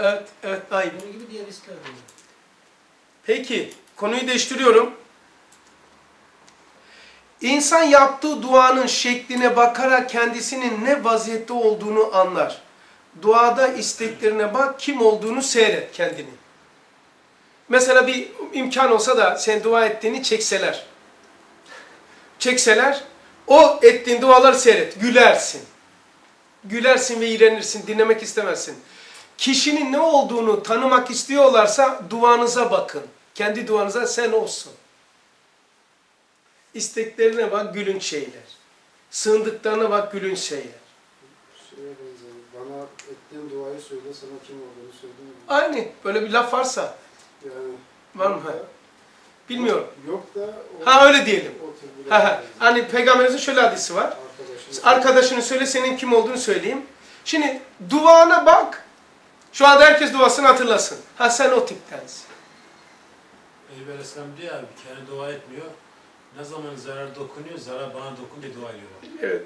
Evet, evet, aynen. Bunun gibi diğer riskler de var. Peki, konuyu değiştiriyorum. İnsan yaptığı duanın şekline bakarak kendisinin ne vaziyette olduğunu anlar. Duada isteklerine bak, kim olduğunu seyret kendini. Mesela bir imkan olsa da sen dua ettiğini çekseler. Çekseler, o ettiğin duaları seyret, gülersin. Gülersin ve iğrenirsin, dinlemek istemezsin. Kişinin ne olduğunu tanımak istiyorlarsa duanıza bakın. Kendi duanıza sen olsun. İsteklerine bak gülünç şeyler. Sığındıklarına bak gülünç şeyler. Bana ettiğin duayı söyle, sana kim olduğunu söyleyeyim. Aynı böyle bir laf varsa Yani var mı? Ha, Bilmiyorum. Yok da o, Ha öyle diyelim. o Ha, ha. Hani peygamberimizin şöyle hadisi var. arkadaşın. Arkadaşını söyle senin kim olduğunu söyleyeyim. Şimdi duana bak. Şu anda herkes duasını hatırlasın. Ha sen o tiptensin. Eyüp Aleyhisselam diyor ya bir kere dua etmiyor. Ne zaman zarar dokunuyor, zarar bana dokun diye dua ediyorlar. Evet.